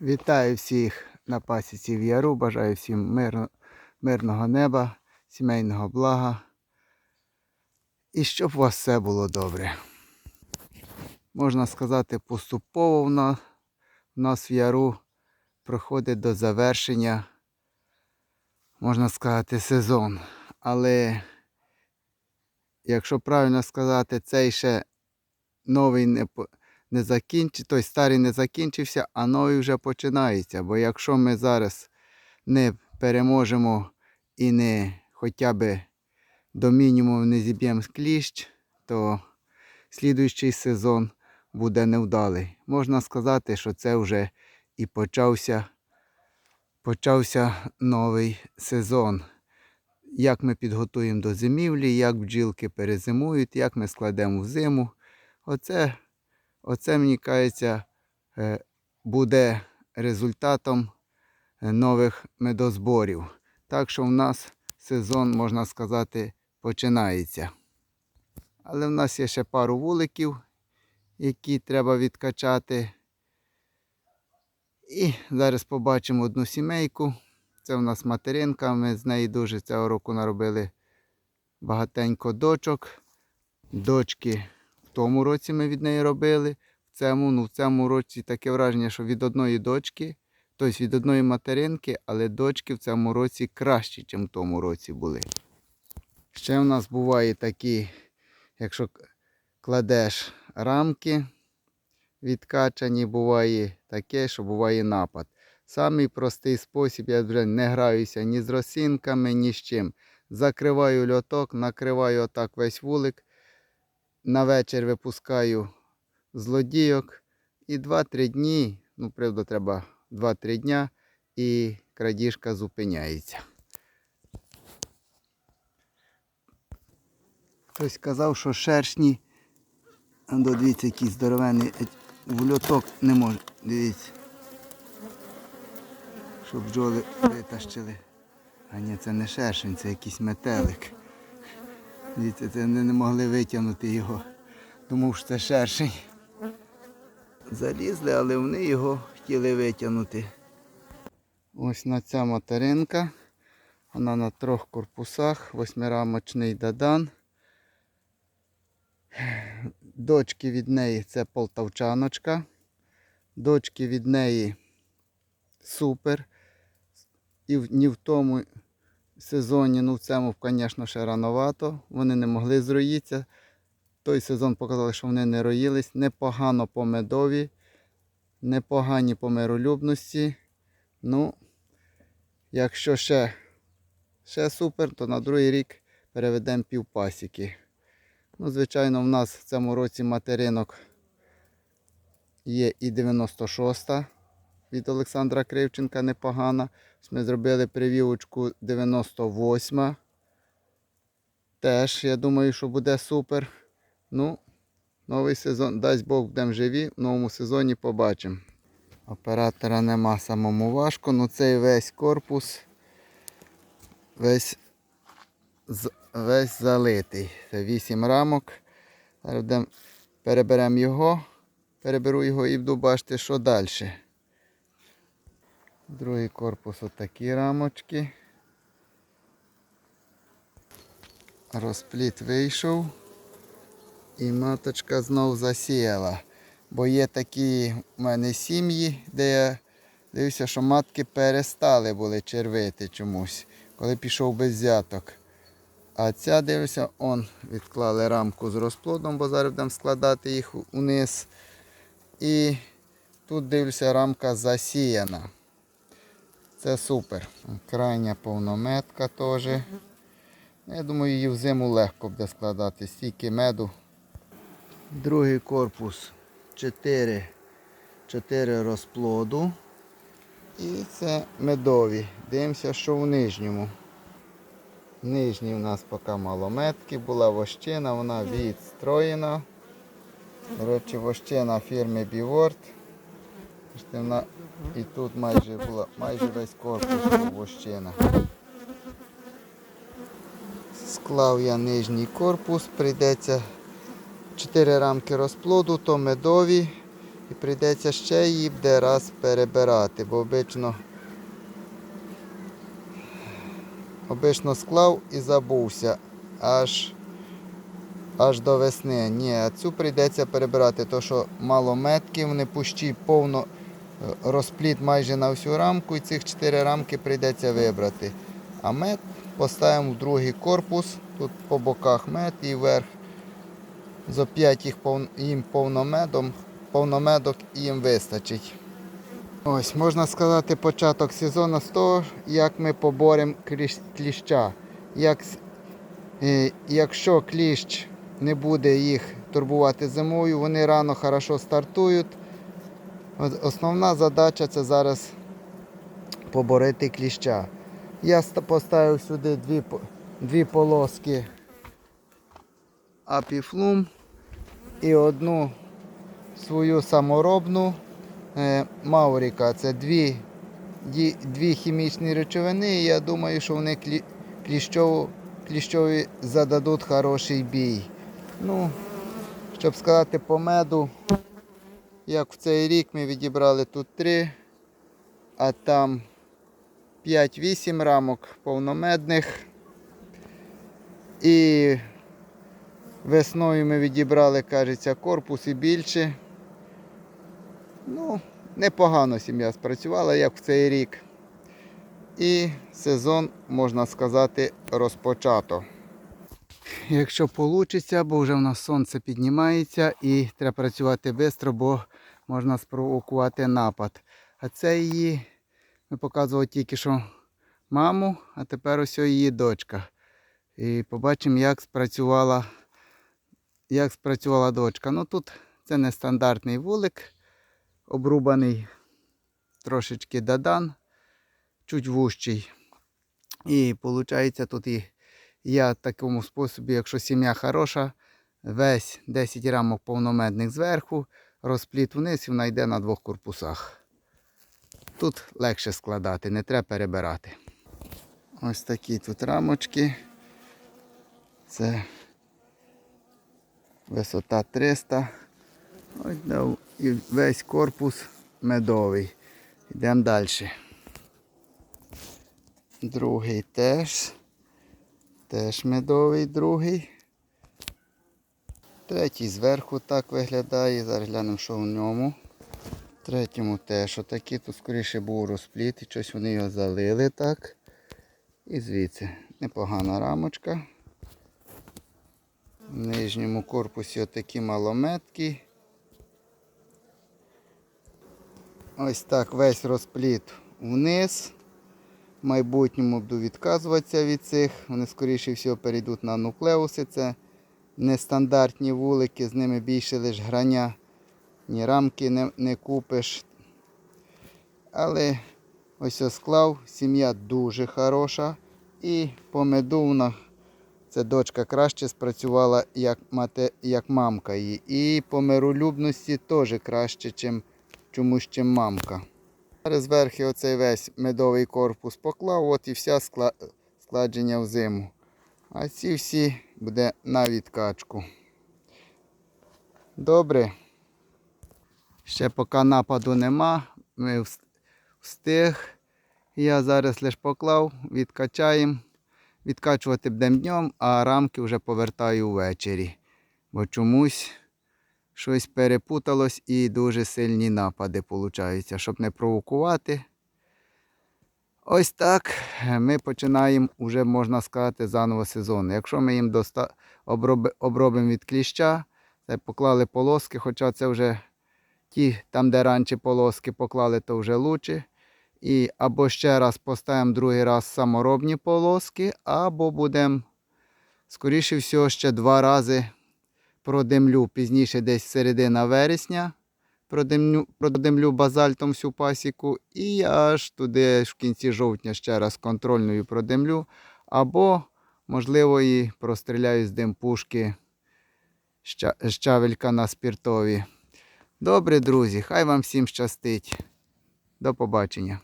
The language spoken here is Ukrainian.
Вітаю всіх на пасіці в Яру. Бажаю всім мирно, мирного неба, сімейного блага. І щоб у вас все було добре. Можна сказати, поступово в нас, в нас в Яру проходить до завершення, можна сказати, сезон. Але, якщо правильно сказати, цей ще новий не, не закінчив, той старий не закінчився, а новий вже починається. Бо якщо ми зараз не переможемо і не хоча б до мінімуму не зіб'ємо кліщ, то слідуючий сезон буде невдалий. Можна сказати, що це вже і почався, почався новий сезон. Як ми підготуємо до зимівлі, як бджілки перезимують, як ми складемо в зиму. Оце Оце, мені кажеться, е, буде результатом е, нових медозборів. Так що в нас сезон, можна сказати, починається. Але в нас є ще пару вуликів, які треба відкачати. І зараз побачимо одну сімейку. Це в нас материнка. Ми з неї дуже цього року наробили багатенько дочок. Дочки тому році ми від неї робили. В цьому, ну, в цьому році таке враження, що від одної дочки, тобто від одної материнки, але дочки в цьому році кращі, ніж в тому році були. Ще в нас буває такі, якщо кладеш рамки відкачані, буває таке, що буває напад. Самий простий спосіб, я вже не граюся ні з росинками, ні з чим. Закриваю льоток, накриваю отак весь вулик на вечір випускаю злодійок і 2-3 дні, ну, правда, треба 2-3 дня, і крадіжка зупиняється. Хтось казав, що шершні, до дивіться, який здоровенний е, в льоток не може. Дивіться. Щоб бджоли витащили. А ні, це не шершень, це якийсь метелик. Вони не могли витягнути його. Думав, що це шершень. Залізли, але вони його хотіли витягнути. Ось на ця материнка. Вона на трьох корпусах, восьмирамочний дадан. Дочки від неї це полтавчаночка. Дочки від неї супер. І ні в тому сезоні, ну в цьому, звісно, ще рановато. Вони не могли зроїтися. Той сезон показали, що вони не роїлись. Непогано по медові, непогані по миролюбності. Ну, якщо ще, ще супер, то на другий рік переведемо півпасіки. Ну, звичайно, в нас в цьому році материнок є і 96-та від Олександра Кривченка непогана. Ми зробили привівочку 98. Теж, я думаю, що буде супер. Ну, новий сезон, дасть Бог, будемо живі, в новому сезоні побачимо. Оператора нема самому важко, але цей весь корпус весь, весь залитий. Це 8 рамок. Зараз переберемо його, переберу його і буду бачити, що далі. Другий корпус отакі рамочки. Розпліт вийшов. І маточка знов засіяла. Бо є такі в мене сім'ї, де я дивився, що матки перестали були червити чомусь, коли пішов без взяток. А ця дивлюся, он відклали рамку з розплодом, бо зараз будемо складати їх униз. І тут дивлюся, рамка засіяна. Це супер. Крайня повнометка теж. Я думаю, її в зиму легко буде складати. Стільки меду. Другий корпус 4, 4 розплоду. І це медові. Дивимося, що в нижньому. Нижній у нас поки малометки, була вощина, вона відстроєна. Речі, вощина фірми Біворд. Вона і тут майже була, майже весь корпус вощина. Склав я нижній корпус, прийдеться 4 рамки розплоду, то медові І прийдеться ще її буде раз перебирати, бо обично, обично склав і забувся аж, аж до весни. Ні, а цю прийдеться перебирати, то що мало метків, не пущі повно розпліт майже на всю рамку і цих чотири рамки прийдеться вибрати. А мед поставимо в другий корпус, тут по боках мед і вверх. За 5 їх пов- їм повномедом, повномедок їм вистачить. Ось, можна сказати, початок сезону з того, як ми поборемо кліща. Як, е, якщо кліщ не буде їх турбувати зимою, вони рано хорошо стартують. Основна задача це зараз поборити кліща. Я поставив сюди дві, дві полоски апіфлум і одну свою саморобну е, Мауріка. Це дві, ді- дві хімічні речовини. І я думаю, що вони клі, кліщову, кліщові зададуть хороший бій. Ну, щоб сказати по меду, як в цей рік ми відібрали тут три, а там 5-8 рамок повномедних. І Весною ми відібрали, кажеться, корпус і більше. Ну, непогано сім'я спрацювала, як в цей рік. І сезон, можна сказати, розпочато. Якщо вийде, бо вже в нас сонце піднімається і треба працювати швидко, бо можна спровокувати напад. А це її, ми показували тільки що маму, а тепер ось її дочка. І побачимо, як спрацювала як спрацювала дочка. Ну тут це нестандартний вулик, обрубаний трошечки дадан, чуть вущий. І виходить, тут і я в такому способі, якщо сім'я хороша, весь 10 рамок повномедних зверху, розпліт вниз і вона йде на двох корпусах. Тут легше складати, не треба перебирати. Ось такі тут рамочки. Це висота 300. Ось і весь корпус медовий. Йдемо далі. Другий теж. Теж медовий другий. Третій зверху так виглядає. Зараз глянемо, що в ньому. Третьому теж отакий. Тут скоріше був розпліт і щось вони його залили так. І звідси непогана рамочка. В нижньому корпусі отакі малометки. Ось так весь розпліт вниз. В майбутньому буду відказуватися від цих. Вони скоріше всього перейдуть на нуклеуси. Це нестандартні вулики, з ними більше лише грання. Ні рамки не, не купиш. Але ось я склав, сім'я дуже хороша. І по меду вона це дочка краще спрацювала, як мати, як мамка її. І по миролюбності теж краще, чим чомусь, чим мамка. Зараз зверху оцей весь медовий корпус поклав, от і вся скла... складження в зиму. А ці всі буде на відкачку. Добре. Ще поки нападу нема, ми встиг. Я зараз лише поклав, відкачаємо. Відкачувати будемо днем, а рамки вже повертаю ввечері. Бо чомусь щось перепуталось і дуже сильні напади получаються, щоб не провокувати. Ось так ми починаємо, вже можна сказати, заново сезон. Якщо ми їм доста... оброби... обробимо від кліща, це поклали полоски, хоча це вже ті, там, де раніше полоски поклали, то вже лучше. І або ще раз поставимо другий раз саморобні полоски, або будемо, скоріше всього, ще два рази продимлю пізніше, десь середина вересня. Продимлю, продимлю базальтом всю пасіку і аж туди в кінці жовтня ще раз контрольною продимлю. Або, можливо, і простріляю з димпушки ща- щавелька на спіртові. Добре, друзі, хай вам всім щастить. До побачення.